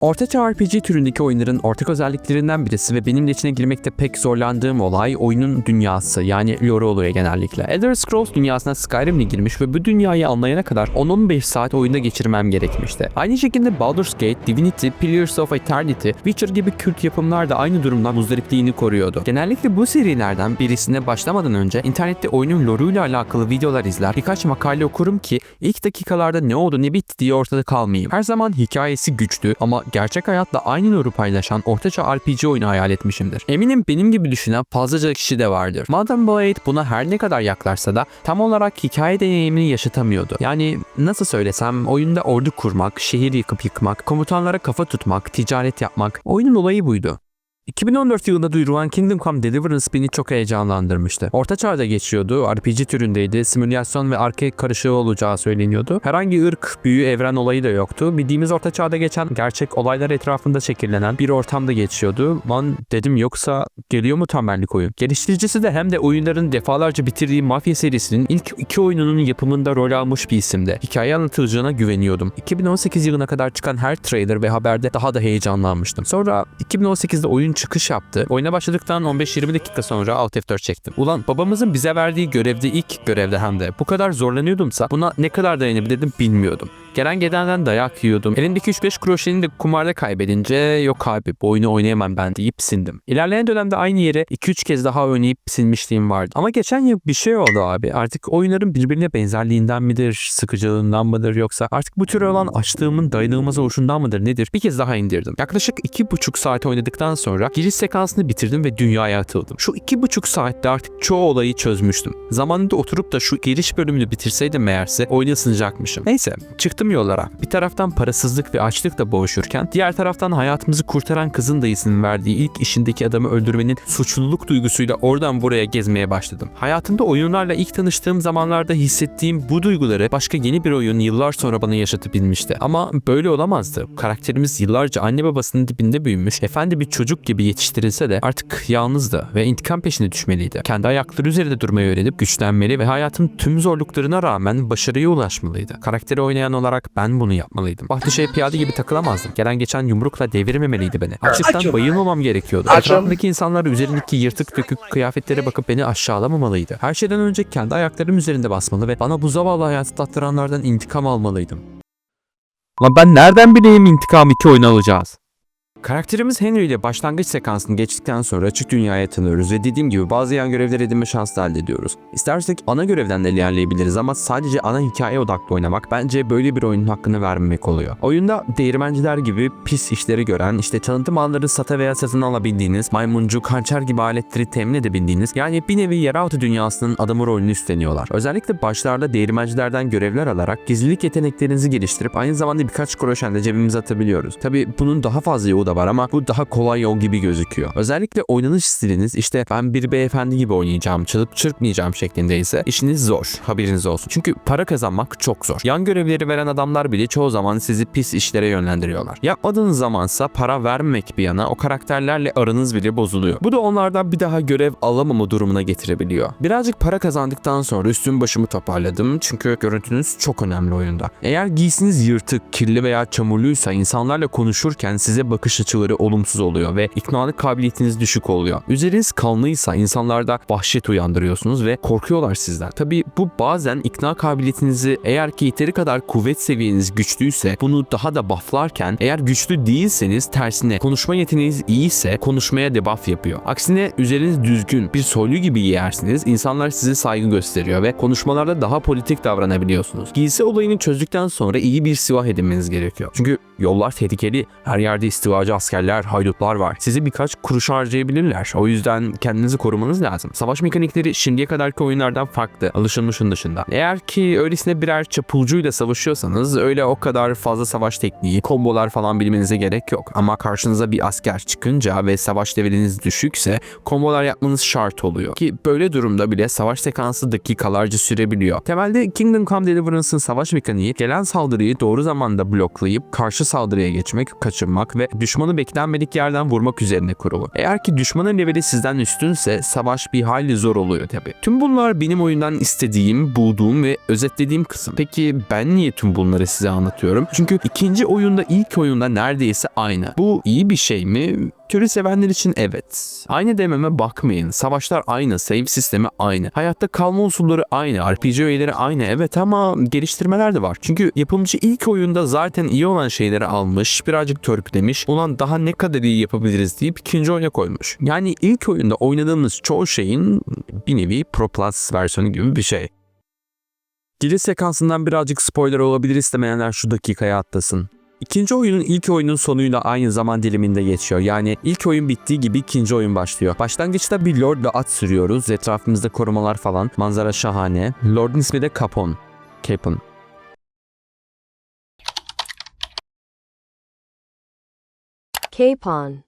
Ortaçağ RPG türündeki oyunların ortak özelliklerinden birisi ve benim de içine girmekte pek zorlandığım olay oyunun dünyası yani lore oluyor genellikle. Elder Scrolls dünyasına Skyrim'le girmiş ve bu dünyayı anlayana kadar 10-15 saat oyunda geçirmem gerekmişti. Aynı şekilde Baldur's Gate, Divinity, Pillars of Eternity, Witcher gibi kült yapımlar da aynı durumdan muzdaripliğini koruyordu. Genellikle bu serilerden birisine başlamadan önce internette oyunun lore'uyla alakalı videolar izler, birkaç makale okurum ki ilk dakikalarda ne oldu ne bitti diye ortada kalmayayım. Her zaman hikayesi güçlü ama gerçek hayatla aynı lore'u paylaşan ortaçağ RPG oyunu hayal etmişimdir. Eminim benim gibi düşünen fazlaca kişi de vardır. Modern Blade buna her ne kadar yaklaşsa da tam olarak hikaye deneyimini yaşatamıyordu. Yani nasıl söylesem oyunda ordu kurmak, şehir yıkıp yıkmak, komutanlara kafa tutmak, ticaret yapmak oyunun olayı buydu. 2014 yılında duyurulan Kingdom Come Deliverance beni çok heyecanlandırmıştı. Orta çağda geçiyordu, RPG türündeydi, simülasyon ve arcade karışığı olacağı söyleniyordu. Herhangi ırk, büyü, evren olayı da yoktu. Bildiğimiz orta çağda geçen gerçek olaylar etrafında şekillenen bir ortamda geçiyordu. Lan dedim yoksa geliyor mu tembellik oyun? Geliştiricisi de hem de oyunların defalarca bitirdiği Mafya serisinin ilk iki oyununun yapımında rol almış bir isimdi. Hikaye anlatıcına güveniyordum. 2018 yılına kadar çıkan her trailer ve haberde daha da heyecanlanmıştım. Sonra 2018'de oyun çıkış yaptı. Oyuna başladıktan 15-20 dakika sonra Alt F4 çektim. Ulan babamızın bize verdiği görevde ilk görevde hem de bu kadar zorlanıyordumsa buna ne kadar dayanabilirdim bilmiyordum. Gelen gedenden dayak yiyordum. Elimdeki 3-5 kroşeni de kumarda kaybedince yok abi bu oyunu oynayamam ben deyip sindim. İlerleyen dönemde aynı yere 2-3 kez daha oynayıp silmişliğim vardı. Ama geçen yıl bir şey oldu abi. Artık oyunların birbirine benzerliğinden midir, sıkıcılığından mıdır yoksa artık bu tür olan açlığımın dayanılmaz oluşundan mıdır nedir? Bir kez daha indirdim. Yaklaşık 2,5 saat oynadıktan sonra giriş sekansını bitirdim ve dünyaya atıldım. Şu 2,5 saatte artık çoğu olayı çözmüştüm. Zamanında oturup da şu giriş bölümünü bitirseydim meğerse oyuna ısınacakmışım. Neyse çıktım yollara. Bir taraftan parasızlık ve açlıkla boğuşurken diğer taraftan hayatımızı kurtaran kızın dayısının verdiği ilk işindeki adamı öldürmenin suçluluk duygusuyla oradan buraya gezmeye başladım. Hayatımda oyunlarla ilk tanıştığım zamanlarda hissettiğim bu duyguları başka yeni bir oyun yıllar sonra bana yaşatabilmişti. Ama böyle olamazdı. Karakterimiz yıllarca anne babasının dibinde büyümüş, efendi bir çocuk gibi yetiştirilse de artık yalnızdı ve intikam peşine düşmeliydi. Kendi ayakları üzerinde durmayı öğrenip güçlenmeli ve hayatın tüm zorluklarına rağmen başarıya ulaşmalıydı. Karakteri oynayan olarak ben bunu yapmalıydım. Bahtişe piyade gibi takılamazdım. Gelen geçen yumrukla devirmemeliydi beni. Açlıktan bayılmamam gerekiyordu. Açım. Etrafımdaki insanlar üzerindeki yırtık dökük kıyafetlere bakıp beni aşağılamamalıydı. Her şeyden önce kendi ayaklarım üzerinde basmalı ve bana bu zavallı hayatı tattıranlardan intikam almalıydım. Lan ben nereden bileyim intikam 2 oyunu alacağız? Karakterimiz Henry ile başlangıç sekansını geçtikten sonra açık dünyaya tanıyoruz ve dediğim gibi bazı yan görevler edinme şansı elde ediyoruz. İstersek ana görevden de ilerleyebiliriz ama sadece ana hikaye odaklı oynamak bence böyle bir oyunun hakkını vermemek oluyor. Oyunda değirmenciler gibi pis işleri gören, işte çalıntı malları sata veya satın alabildiğiniz, maymuncuk, hançer gibi aletleri temin edebildiğiniz, yani bir nevi yeraltı dünyasının adamı rolünü üstleniyorlar. Özellikle başlarda değirmencilerden görevler alarak gizlilik yeteneklerinizi geliştirip aynı zamanda birkaç kroşen de cebimize atabiliyoruz. Tabi bunun daha fazla yolu da var ama bu daha kolay yol gibi gözüküyor. Özellikle oynanış stiliniz işte ben bir beyefendi gibi oynayacağım, çalıp çırpmayacağım şeklindeyse işiniz zor. Haberiniz olsun. Çünkü para kazanmak çok zor. Yan görevleri veren adamlar bile çoğu zaman sizi pis işlere yönlendiriyorlar. Yapmadığınız zamansa para vermemek bir yana o karakterlerle aranız bile bozuluyor. Bu da onlardan bir daha görev alamama durumuna getirebiliyor. Birazcık para kazandıktan sonra üstüm başımı toparladım çünkü görüntünüz çok önemli oyunda. Eğer giysiniz yırtık, kirli veya çamurluysa insanlarla konuşurken size bakış açıları olumsuz oluyor ve iknalık kabiliyetiniz düşük oluyor. Üzeriniz kanlıysa insanlarda vahşet uyandırıyorsunuz ve korkuyorlar sizden. Tabi bu bazen ikna kabiliyetinizi eğer ki yeteri kadar kuvvet seviyeniz güçlüyse bunu daha da bufflarken eğer güçlü değilseniz tersine konuşma yeteneğiniz iyiyse konuşmaya debuff yapıyor. Aksine üzeriniz düzgün bir soylu gibi giyersiniz insanlar size saygı gösteriyor ve konuşmalarda daha politik davranabiliyorsunuz. Giysi olayını çözdükten sonra iyi bir silah edinmeniz gerekiyor. Çünkü yollar tehlikeli. Her yerde istivacı askerler, haydutlar var. Sizi birkaç kuruş harcayabilirler. O yüzden kendinizi korumanız lazım. Savaş mekanikleri şimdiye kadarki oyunlardan farklı. Alışılmışın dışında. Eğer ki öylesine birer çapulcuyla savaşıyorsanız öyle o kadar fazla savaş tekniği, kombolar falan bilmenize gerek yok. Ama karşınıza bir asker çıkınca ve savaş leveliniz düşükse kombolar yapmanız şart oluyor. Ki böyle durumda bile savaş sekansı dakikalarca sürebiliyor. Temelde Kingdom Come Deliverance'ın savaş mekaniği gelen saldırıyı doğru zamanda bloklayıp karşı saldırıya geçmek, kaçınmak ve düşman düşmanı beklenmedik yerden vurmak üzerine kurulu. Eğer ki düşmanın leveli sizden üstünse savaş bir hayli zor oluyor tabi. Tüm bunlar benim oyundan istediğim, bulduğum ve özetlediğim kısım. Peki ben niye tüm bunları size anlatıyorum? Çünkü ikinci oyunda ilk oyunda neredeyse aynı. Bu iyi bir şey mi? Türü sevenler için evet. Aynı dememe bakmayın. Savaşlar aynı, save sistemi aynı. Hayatta kalma unsurları aynı, RPG öğeleri aynı evet ama geliştirmeler de var. Çünkü yapımcı ilk oyunda zaten iyi olan şeyleri almış, birazcık törpülemiş. Ulan daha ne kadar iyi yapabiliriz deyip ikinci oyuna koymuş. Yani ilk oyunda oynadığımız çoğu şeyin bir nevi Pro Plus versiyonu gibi bir şey. Giriş sekansından birazcık spoiler olabilir istemeyenler şu dakikaya atlasın. İkinci oyunun ilk oyunun sonuyla aynı zaman diliminde geçiyor. Yani ilk oyun bittiği gibi ikinci oyun başlıyor. Başlangıçta bir lord ve at sürüyoruz. Etrafımızda korumalar falan. Manzara şahane. Lord'un ismi de Capon. Capon. Capon.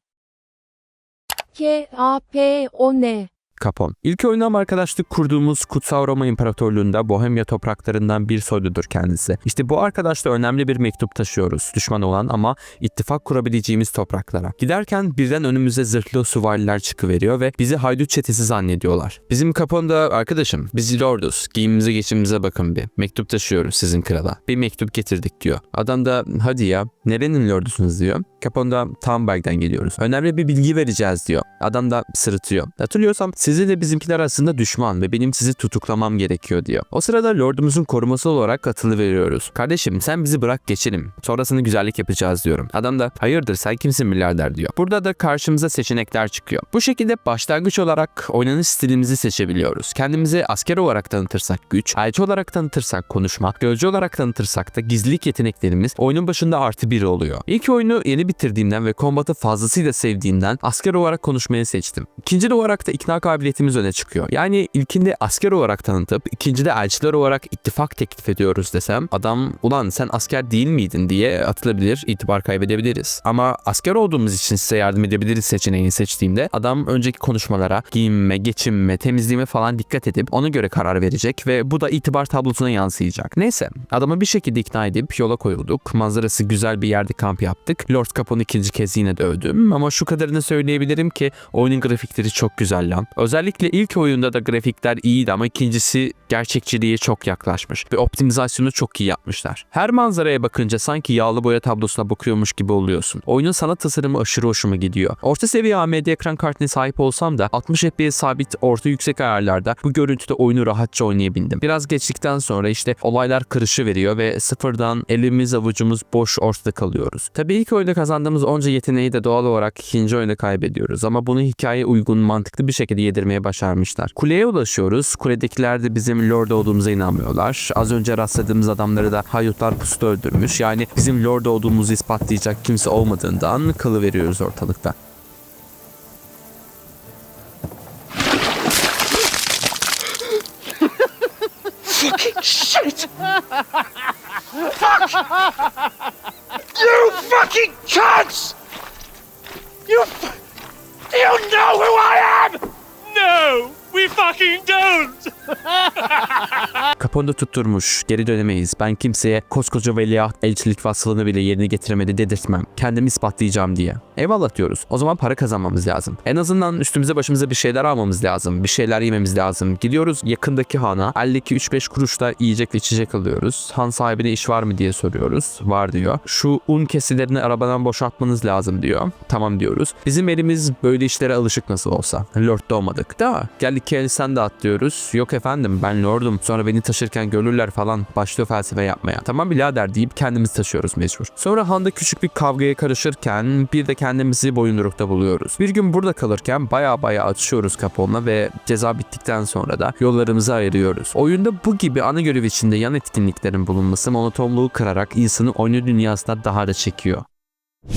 K-A-P-O-N. Capon. İlk oyundan arkadaşlık kurduğumuz Kutsal Roma İmparatorluğu'nda Bohemya topraklarından bir soyludur kendisi. İşte bu arkadaşla önemli bir mektup taşıyoruz. Düşman olan ama ittifak kurabileceğimiz topraklara. Giderken birden önümüze zırhlı süvariler çıkıveriyor ve bizi haydut çetesi zannediyorlar. Bizim Capon da arkadaşım biz lorduz. Giyimimize geçimimize bakın bir. Mektup taşıyoruz sizin krala. Bir mektup getirdik diyor. Adam da hadi ya nerenin lordusunuz diyor. Capon da Tamberg'den geliyoruz. Önemli bir bilgi vereceğiz diyor. Adam da sırıtıyor. Hatırlıyorsam sizi de bizimkiler arasında düşman ve benim sizi tutuklamam gerekiyor diyor. O sırada lordumuzun koruması olarak katılı veriyoruz. Kardeşim sen bizi bırak geçelim. Sonrasını güzellik yapacağız diyorum. Adam da hayırdır sen kimsin milyarder diyor. Burada da karşımıza seçenekler çıkıyor. Bu şekilde başlangıç olarak oynanış stilimizi seçebiliyoruz. Kendimizi asker olarak tanıtırsak güç, elçi olarak tanıtırsak konuşma, gözcü olarak tanıtırsak da gizlilik yeteneklerimiz oyunun başında artı biri oluyor. İlk oyunu yeni bitirdiğimden ve kombatı fazlasıyla sevdiğimden asker olarak konuşmayı seçtim. İkinci olarak da ikna kabiliyetimiz öne çıkıyor. Yani ilkinde asker olarak tanıtıp ikincide elçiler olarak ittifak teklif ediyoruz desem adam ulan sen asker değil miydin diye atılabilir, itibar kaybedebiliriz. Ama asker olduğumuz için size yardım edebiliriz seçeneğini seçtiğimde adam önceki konuşmalara giyinme, geçinme, temizliğime falan dikkat edip ona göre karar verecek ve bu da itibar tablosuna yansıyacak. Neyse adamı bir şekilde ikna edip yola koyulduk. Manzarası güzel bir yerde kamp yaptık. Lord Capone'u ikinci kez yine dövdüm ama şu kadarını söyleyebilirim ki oyunun grafikleri çok güzel lan. Özellikle ilk oyunda da grafikler iyiydi ama ikincisi gerçekçiliğe çok yaklaşmış ve optimizasyonu çok iyi yapmışlar. Her manzaraya bakınca sanki yağlı boya tablosuna bakıyormuş gibi oluyorsun. Oyunun sanat tasarımı aşırı hoşuma gidiyor. Orta seviye AMD ekran kartına sahip olsam da 60 FPS sabit orta yüksek ayarlarda bu görüntüde oyunu rahatça oynayabildim. Biraz geçtikten sonra işte olaylar kırışı veriyor ve sıfırdan elimiz avucumuz boş ortada kalıyoruz. Tabii ilk oyunda kazandığımız onca yeteneği de doğal olarak ikinci oyunda kaybediyoruz ama bunu hikaye uygun mantıklı bir şekilde yedirmeye başarmışlar. Kuleye ulaşıyoruz. Kuledekiler de bizim lord olduğumuza inanmıyorlar. Az önce rastladığımız adamları da haydutlar pusuda öldürmüş. Yani bizim lord olduğumuzu ispatlayacak kimse olmadığından kalıveriyoruz ortalıkta. Shit! Fuck! You fucking cunts! You. you know who I am? No, we fucking don't! Kaponu tutturmuş. Geri dönemeyiz. Ben kimseye koskoca veliaht elçilik vasfını bile yerine getiremedi dedirtmem. Kendimi ispatlayacağım diye. Eyvallah diyoruz. O zaman para kazanmamız lazım. En azından üstümüze başımıza bir şeyler almamız lazım. Bir şeyler yememiz lazım. Gidiyoruz yakındaki hana. Eldeki 3-5 kuruşla yiyecek ve içecek alıyoruz. Han sahibine iş var mı diye soruyoruz. Var diyor. Şu un kesilerini arabadan boşaltmanız lazım diyor. Tamam diyoruz. Bizim elimiz böyle işlere alışık nasıl olsa. Lord doğmadık. Da geldik ki sen de atlıyoruz. Yok efendim ben lordum. Sonra beni taşırken görürler falan. Başlıyor felsefe yapmaya. Tamam birader deyip kendimiz taşıyoruz mecbur. Sonra handa küçük bir kavgaya karışırken bir de kendimizi boyundurukta buluyoruz. Bir gün burada kalırken baya baya atışıyoruz Capone'la ve ceza bittikten sonra da yollarımızı ayırıyoruz. Oyunda bu gibi ana görev içinde yan etkinliklerin bulunması monotonluğu kırarak insanı oyun dünyasına daha da çekiyor.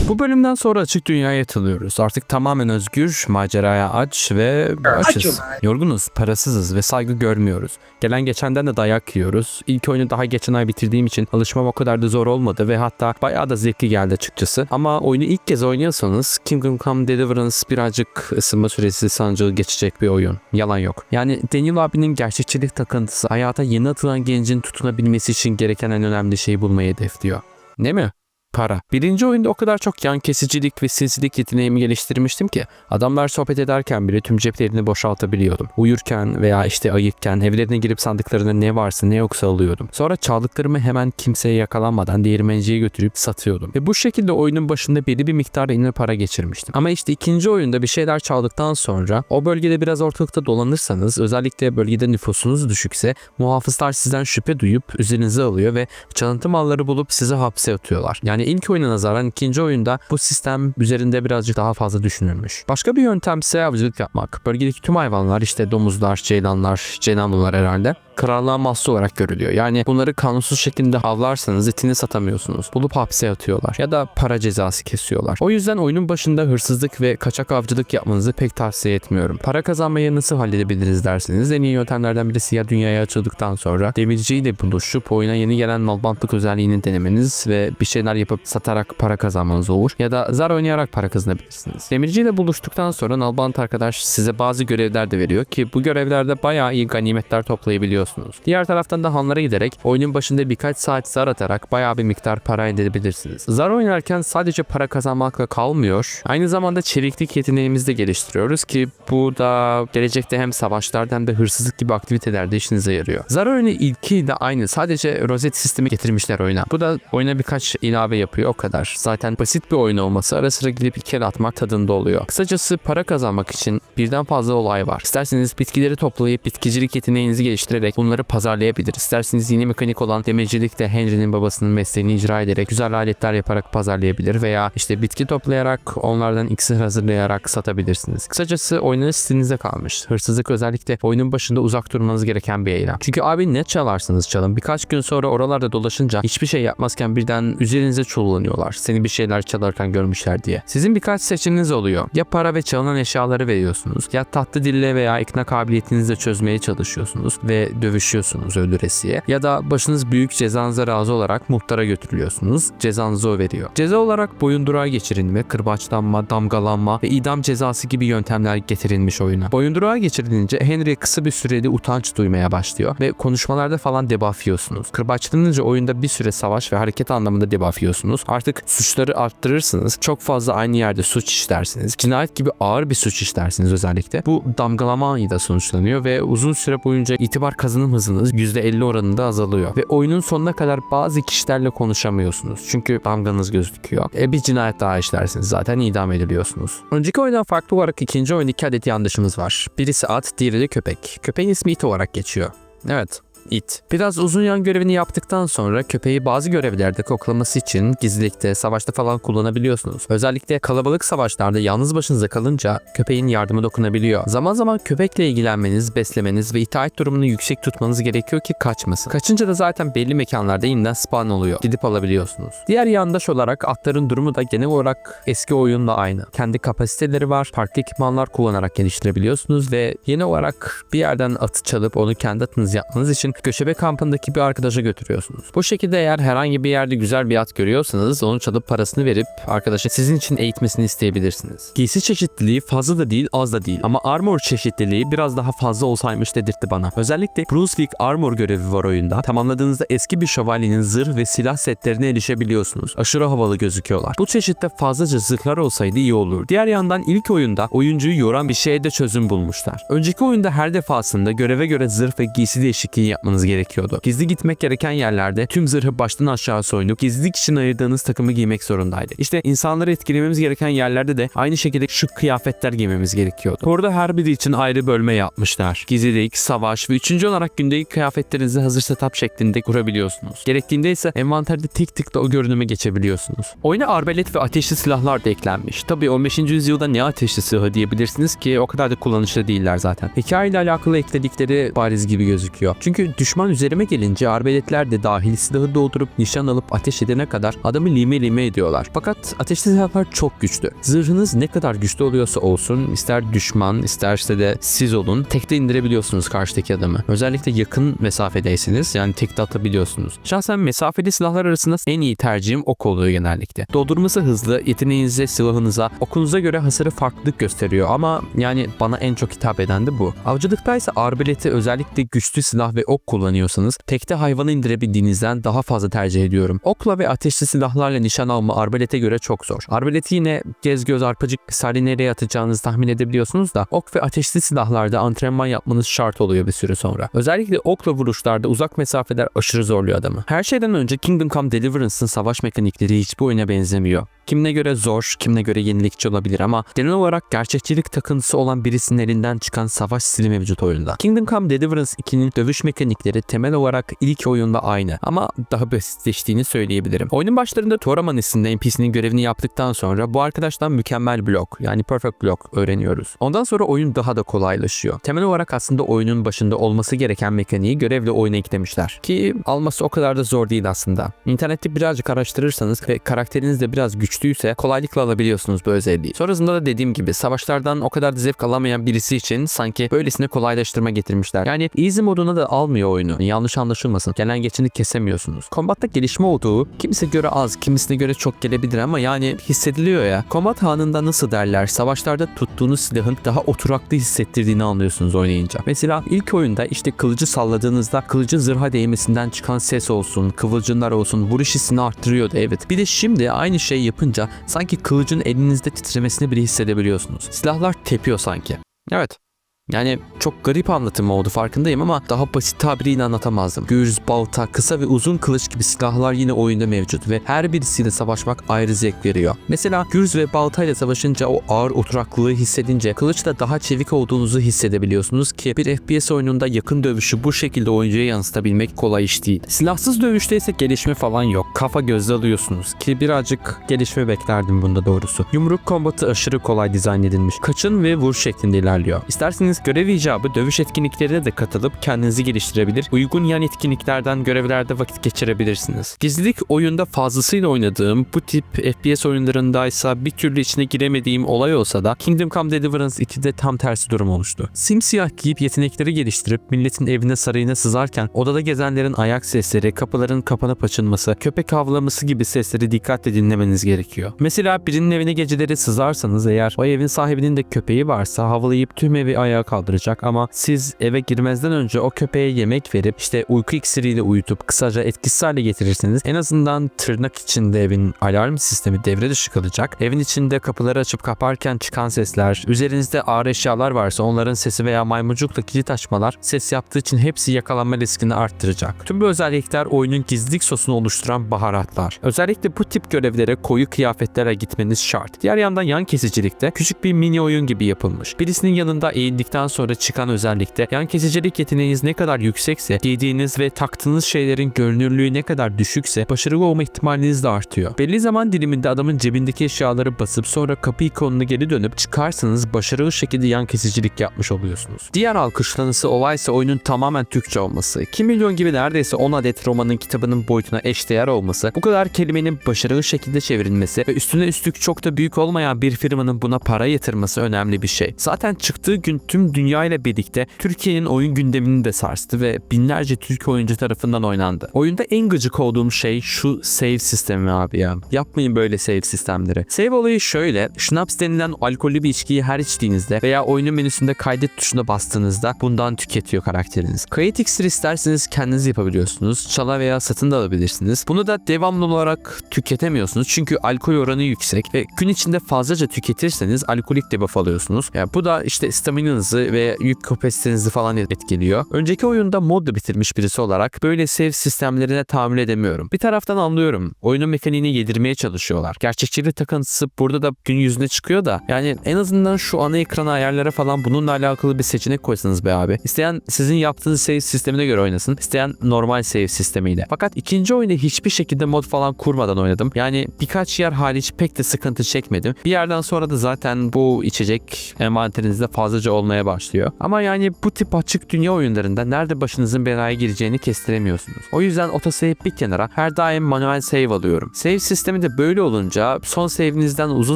Bu bölümden sonra açık dünyaya atılıyoruz. Artık tamamen özgür, maceraya aç ve açız. Yorgunuz, parasızız ve saygı görmüyoruz. Gelen geçenden de dayak yiyoruz. İlk oyunu daha geçen ay bitirdiğim için alışmam o kadar da zor olmadı ve hatta bayağı da zevkli geldi açıkçası. Ama oyunu ilk kez oynuyorsanız Kingdom Come Deliverance birazcık ısınma süresi sancılı geçecek bir oyun. Yalan yok. Yani Daniel abinin gerçekçilik takıntısı hayata yeni atılan gencin tutunabilmesi için gereken en önemli şeyi bulmayı hedefliyor. Ne mi? Para. Birinci oyunda o kadar çok yan kesicilik ve sinsilik yeteneğimi geliştirmiştim ki adamlar sohbet ederken bile tüm ceplerini boşaltabiliyordum. Uyurken veya işte ayıkken evlerine girip sandıklarında ne varsa ne yoksa alıyordum. Sonra çaldıklarımı hemen kimseye yakalanmadan değirmenciye götürüp satıyordum. Ve bu şekilde oyunun başında belli bir miktar eline para geçirmiştim. Ama işte ikinci oyunda bir şeyler çaldıktan sonra o bölgede biraz ortalıkta dolanırsanız özellikle bölgede nüfusunuz düşükse muhafızlar sizden şüphe duyup üzerinize alıyor ve çalıntı malları bulup sizi hapse atıyorlar. Yani ilk oyuna nazaran ikinci oyunda bu sistem üzerinde birazcık daha fazla düşünülmüş. Başka bir yöntem ise avcılık yapmak. Bölgedeki tüm hayvanlar işte domuzlar, ceylanlar, cenamlılar herhalde krallığa mahsus olarak görülüyor. Yani bunları kanunsuz şekilde avlarsanız etini satamıyorsunuz. Bulup hapse atıyorlar ya da para cezası kesiyorlar. O yüzden oyunun başında hırsızlık ve kaçak avcılık yapmanızı pek tavsiye etmiyorum. Para kazanmayı nasıl halledebiliriz derseniz en iyi yöntemlerden birisi ya dünyaya açıldıktan sonra demirciyle buluşup oyuna yeni gelen nalbantlık özelliğini denemeniz ve bir şeyler yapıp satarak para kazanmanız olur. Ya da zar oynayarak para kazanabilirsiniz. Demirciyle buluştuktan sonra nalbant arkadaş size bazı görevler de veriyor ki bu görevlerde bayağı iyi ganimetler toplayabiliyorsunuz. Diğer taraftan da hanlara giderek oyunun başında birkaç saat zar atarak bayağı bir miktar para elde edebilirsiniz. Zar oynarken sadece para kazanmakla kalmıyor. Aynı zamanda çeviklik yeteneğimizi de geliştiriyoruz ki bu da gelecekte hem savaşlarda hem de hırsızlık gibi aktivitelerde işinize yarıyor. Zar oyunu ilki de aynı. Sadece rozet sistemi getirmişler oyuna. Bu da oyuna birkaç ilave yapıyor o kadar. Zaten basit bir oyun olması ara sıra gidip iki el atmak tadında oluyor. Kısacası para kazanmak için birden fazla olay var. İsterseniz bitkileri toplayıp bitkicilik yeteneğinizi geliştirerek bunları pazarlayabilir. İsterseniz yeni mekanik olan demircilikte Henry'nin babasının mesleğini icra ederek güzel aletler yaparak pazarlayabilir veya işte bitki toplayarak onlardan iksir hazırlayarak satabilirsiniz. Kısacası oynanış stilinize kalmış. Hırsızlık özellikle oyunun başında uzak durmanız gereken bir eylem. Çünkü abi ne çalarsanız çalın birkaç gün sonra oralarda dolaşınca hiçbir şey yapmazken birden üzerinize çullanıyorlar. Seni bir şeyler çalarken görmüşler diye. Sizin birkaç seçiminiz oluyor. Ya para ve çalınan eşyaları veriyorsunuz ya tatlı dille veya ikna kabiliyetinizle çözmeye çalışıyorsunuz ve dövüşüyorsunuz öldüresiye. Ya da başınız büyük cezanıza razı olarak muhtara götürülüyorsunuz. Cezanızı o veriyor. Ceza olarak boyundurağa geçirilme, kırbaçlanma, damgalanma ve idam cezası gibi yöntemler getirilmiş oyuna. Boyundurağa geçirilince Henry kısa bir süreli utanç duymaya başlıyor ve konuşmalarda falan debuff yiyorsunuz. Kırbaçlanınca oyunda bir süre savaş ve hareket anlamında debuff yiyorsunuz. Artık suçları arttırırsınız. Çok fazla aynı yerde suç işlersiniz. Cinayet gibi ağır bir suç işlersiniz özellikle. Bu damgalama ile sonuçlanıyor ve uzun süre boyunca itibar kazanım hızınız %50 oranında azalıyor. Ve oyunun sonuna kadar bazı kişilerle konuşamıyorsunuz. Çünkü damganız gözüküyor. E bir cinayet daha işlersiniz zaten idam ediliyorsunuz. Önceki oyundan farklı olarak ikinci oyun iki adet yandaşımız var. Birisi at, diğeri de köpek. Köpeğin ismi It olarak geçiyor. Evet, It. Biraz uzun yan görevini yaptıktan sonra köpeği bazı görevlerde koklaması için gizlilikte, savaşta falan kullanabiliyorsunuz. Özellikle kalabalık savaşlarda yalnız başınıza kalınca köpeğin yardımı dokunabiliyor. Zaman zaman köpekle ilgilenmeniz, beslemeniz ve itaat durumunu yüksek tutmanız gerekiyor ki kaçmasın. Kaçınca da zaten belli mekanlarda yeniden spawn oluyor. Gidip alabiliyorsunuz. Diğer yandaş olarak atların durumu da genel olarak eski oyunla aynı. Kendi kapasiteleri var, farklı ekipmanlar kullanarak geliştirebiliyorsunuz ve yeni olarak bir yerden atı çalıp onu kendi atınız yapmanız için göçebe kampındaki bir arkadaşa götürüyorsunuz. Bu şekilde eğer herhangi bir yerde güzel bir at görüyorsanız onu çalıp parasını verip arkadaşa sizin için eğitmesini isteyebilirsiniz. Giysi çeşitliliği fazla da değil az da değil ama armor çeşitliliği biraz daha fazla olsaymış dedirtti bana. Özellikle Brunswick armor görevi var oyunda. Tamamladığınızda eski bir şövalyenin zırh ve silah setlerine erişebiliyorsunuz. Aşırı havalı gözüküyorlar. Bu çeşitte fazlaca zırhlar olsaydı iyi olur. Diğer yandan ilk oyunda oyuncuyu yoran bir şeye de çözüm bulmuşlar. Önceki oyunda her defasında göreve göre zırh ve giysi değişikliği yapmanız gerekiyordu. Gizli gitmek gereken yerlerde tüm zırhı baştan aşağı soyunup gizlilik için ayırdığınız takımı giymek zorundaydı. İşte insanları etkilememiz gereken yerlerde de aynı şekilde şu kıyafetler giymemiz gerekiyordu. Burada her biri için ayrı bölme yapmışlar. Gizlilik, savaş ve üçüncü olarak gündelik kıyafetlerinizi hazır setup şeklinde kurabiliyorsunuz. Gerektiğinde ise envanterde tik tık da o görünüme geçebiliyorsunuz. Oyuna arbelet ve ateşli silahlar da eklenmiş. Tabii 15. yüzyılda ne ateşli silahı diyebilirsiniz ki o kadar da kullanışlı değiller zaten. Hikayeyle alakalı ekledikleri bariz gibi gözüküyor. Çünkü düşman üzerime gelince arbeletler de dahil silahı doldurup nişan alıp ateş edene kadar adamı lime lime ediyorlar. Fakat ateşli silahlar çok güçlü. Zırhınız ne kadar güçlü oluyorsa olsun ister düşman isterse de siz olun tekte indirebiliyorsunuz karşıdaki adamı. Özellikle yakın mesafedeyseniz yani tekte atabiliyorsunuz. Şahsen mesafeli silahlar arasında en iyi tercihim ok oluyor genellikle. Doldurması hızlı, yeteneğinize, silahınıza, okunuza göre hasarı farklılık gösteriyor ama yani bana en çok hitap eden de bu. Avcılıkta ise arbeleti özellikle güçlü silah ve ok kullanıyorsanız tekte hayvanı indirebildiğinizden daha fazla tercih ediyorum. Okla ve ateşli silahlarla nişan alma arbalete göre çok zor. Arbaleti yine gez göz arpacık misali nereye atacağınızı tahmin edebiliyorsunuz da ok ve ateşli silahlarda antrenman yapmanız şart oluyor bir süre sonra. Özellikle okla vuruşlarda uzak mesafeler aşırı zorluyor adamı. Her şeyden önce Kingdom Come Deliverance'ın savaş mekanikleri hiçbir oyuna benzemiyor. Kimine göre zor, kimine göre yenilikçi olabilir ama genel olarak gerçekçilik takıntısı olan birisinin elinden çıkan savaş stili mevcut oyunda. Kingdom Come Deliverance 2'nin dövüş mekanikleri temel olarak ilk oyunda aynı ama daha basitleştiğini söyleyebilirim. Oyunun başlarında Toraman isimli NPC'nin görevini yaptıktan sonra bu arkadaştan mükemmel blok yani perfect block öğreniyoruz. Ondan sonra oyun daha da kolaylaşıyor. Temel olarak aslında oyunun başında olması gereken mekaniği görevle oyuna eklemişler. Ki alması o kadar da zor değil aslında. İnternette birazcık araştırırsanız ve karakteriniz de biraz güçlüyse kolaylıkla alabiliyorsunuz bu özelliği. Sonrasında da dediğim gibi savaşlardan o kadar da zevk alamayan birisi için sanki böylesine kolaylaştırma getirmişler. Yani easy moduna da almıyor oyunu. Yanlış anlaşılmasın. Gelen geçini kesemiyorsunuz. Kombatta gelişme olduğu kimisine göre az, kimisine göre çok gelebilir ama yani hissediliyor ya. Kombat anında nasıl derler? Savaşlarda tuttuğunuz silahın daha oturaklı hissettirdiğini anlıyorsunuz oynayınca. Mesela ilk oyunda işte kılıcı salladığınızda kılıcın zırha değmesinden çıkan ses olsun, kıvılcımlar olsun, vuruş hissini arttırıyordu evet. Bir de şimdi aynı şey yapınca sanki kılıcın elinizde titremesini bile hissedebiliyorsunuz. Silahlar tepiyor sanki. Evet. Yani çok garip anlatım oldu farkındayım ama daha basit tabiriyle anlatamazdım. Gürz, balta, kısa ve uzun kılıç gibi silahlar yine oyunda mevcut ve her birisiyle savaşmak ayrı zevk veriyor. Mesela gürz ve baltayla savaşınca o ağır oturaklılığı hissedince kılıçla daha çevik olduğunuzu hissedebiliyorsunuz ki bir FPS oyununda yakın dövüşü bu şekilde oyuncuya yansıtabilmek kolay iş değil. Silahsız dövüşte ise gelişme falan yok. Kafa gözle alıyorsunuz ki birazcık gelişme beklerdim bunda doğrusu. Yumruk kombatı aşırı kolay dizayn edilmiş. Kaçın ve vur şeklinde ilerliyor. İsterseniz görev icabı dövüş etkinliklerine de katılıp kendinizi geliştirebilir, uygun yan etkinliklerden görevlerde vakit geçirebilirsiniz. Gizlilik oyunda fazlasıyla oynadığım bu tip FPS oyunlarındaysa bir türlü içine giremediğim olay olsa da Kingdom Come Deliverance 2'de tam tersi durum oluştu. Simsiyah giyip yetenekleri geliştirip milletin evine sarayına sızarken odada gezenlerin ayak sesleri, kapıların kapanıp açılması, köpek havlaması gibi sesleri dikkatle dinlemeniz gerekiyor. Mesela birinin evine geceleri sızarsanız eğer o evin sahibinin de köpeği varsa havalayıp tüm evi ayağa kaldıracak ama siz eve girmezden önce o köpeğe yemek verip işte uyku iksiriyle uyutup kısaca etkisiz hale getirirseniz en azından tırnak içinde evin alarm sistemi devre dışı kalacak. Evin içinde kapıları açıp kaparken çıkan sesler, üzerinizde ağır eşyalar varsa onların sesi veya maymuncukla kilit açmalar ses yaptığı için hepsi yakalanma riskini arttıracak. Tüm bu özellikler oyunun gizlilik sosunu oluşturan baharatlar. Özellikle bu tip görevlere koyu kıyafetlere gitmeniz şart. Diğer yandan yan kesicilikte küçük bir mini oyun gibi yapılmış. Birisinin yanında eğildikten sonra çıkan özellikte yan kesicilik yeteneğiniz ne kadar yüksekse giydiğiniz ve taktığınız şeylerin görünürlüğü ne kadar düşükse başarılı olma ihtimaliniz de artıyor. Belli zaman diliminde adamın cebindeki eşyaları basıp sonra kapı ikonuna geri dönüp çıkarsanız başarılı şekilde yan kesicilik yapmış oluyorsunuz. Diğer alkışlanısı olay ise oyunun tamamen Türkçe olması. 2 milyon gibi neredeyse 10 adet romanın kitabının boyutuna eşdeğer olması, bu kadar kelimenin başarılı şekilde çevrilmesi ve üstüne üstlük çok da büyük olmayan bir firmanın buna para yatırması önemli bir şey. Zaten çıktığı gün tüm dünya ile birlikte Türkiye'nin oyun gündemini de sarstı ve binlerce Türk oyuncu tarafından oynandı. Oyunda en gıcık olduğum şey şu save sistemi abi ya. Yapmayın böyle save sistemleri. Save olayı şöyle. Schnapps denilen alkollü bir içkiyi her içtiğinizde veya oyunun menüsünde kaydet tuşuna bastığınızda bundan tüketiyor karakteriniz. Kayıt iksir isterseniz kendiniz yapabiliyorsunuz. Çala veya satın da alabilirsiniz. Bunu da devamlı olarak tüketemiyorsunuz. Çünkü alkol oranı yüksek ve gün içinde fazlaca tüketirseniz alkolik debuff alıyorsunuz. Yani bu da işte staminanızı ve yük kapasitenizi falan etkiliyor. Önceki oyunda modda bitirmiş birisi olarak böyle save sistemlerine tahammül edemiyorum. Bir taraftan anlıyorum. Oyunun mekaniğini yedirmeye çalışıyorlar. Gerçekçilik takıntısı burada da gün yüzüne çıkıyor da yani en azından şu ana ekran ayarlara falan bununla alakalı bir seçenek koysanız be abi. İsteyen sizin yaptığınız save sistemine göre oynasın. İsteyen normal save sistemiyle. Fakat ikinci oyunu hiçbir şekilde mod falan kurmadan oynadım. Yani birkaç yer hariç pek de sıkıntı çekmedim. Bir yerden sonra da zaten bu içecek envanterinizde fazlaca olmaya başlıyor. Ama yani bu tip açık dünya oyunlarında nerede başınızın belaya gireceğini kestiremiyorsunuz. O yüzden otosave bir kenara her daim manuel save alıyorum. Save sistemi de böyle olunca son save'inizden uzun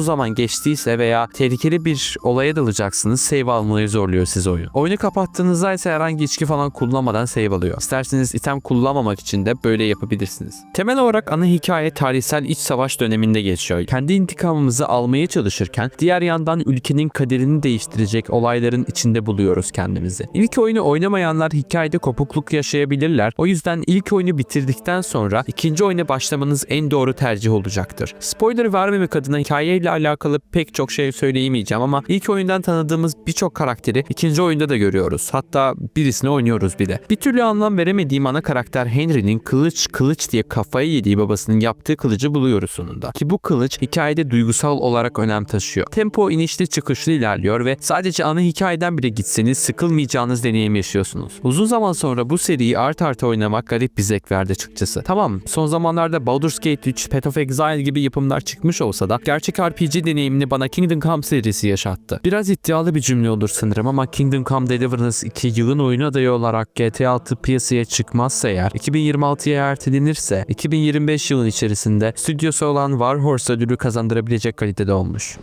zaman geçtiyse veya tehlikeli bir olaya dalacaksınız save almayı zorluyor sizi oyun. Oyunu kapattığınızda ise herhangi içki falan kullanmadan save alıyor. İsterseniz item kullanmamak için de böyle yapabilirsiniz. Temel olarak ana hikaye tarihsel iç savaş döneminde geçiyor. Kendi intikamımızı almaya çalışırken diğer yandan ülkenin kaderini değiştirecek olayların içinde buluyoruz kendimizi. İlk oyunu oynamayanlar hikayede kopukluk yaşayabilirler. O yüzden ilk oyunu bitirdikten sonra ikinci oyuna başlamanız en doğru tercih olacaktır. Spoiler vermemek adına hikayeyle alakalı pek çok şey söyleyemeyeceğim ama ilk oyundan tanıdığımız birçok karakteri ikinci oyunda da görüyoruz. Hatta birisini oynuyoruz bile. Bir türlü anlam veremediğim ana karakter Henry'nin kılıç kılıç diye kafayı yediği babasının yaptığı kılıcı buluyoruz sonunda. Ki bu kılıç hikayede duygusal olarak önem taşıyor. Tempo inişli çıkışlı ilerliyor ve sadece ana hikayeden bile gitseniz sıkılmayacağınız deneyim yaşıyorsunuz. Uzun zaman sonra bu seriyi art arta oynamak garip bir zevk verdi açıkçası. Tamam son zamanlarda Baldur's Gate 3, Path of Exile gibi yapımlar çıkmış olsa da gerçek RPG deneyimini bana Kingdom Come serisi yaşattı. Biraz iddialı bir cümle olur sanırım ama Kingdom Come Deliverance 2 yılın oyunu adayı olarak GTA 6 piyasaya çıkmazsa eğer 2026'ya ertelenirse 2025 yılın içerisinde stüdyosu olan Warhorse ödülü kazandırabilecek kalitede olmuş.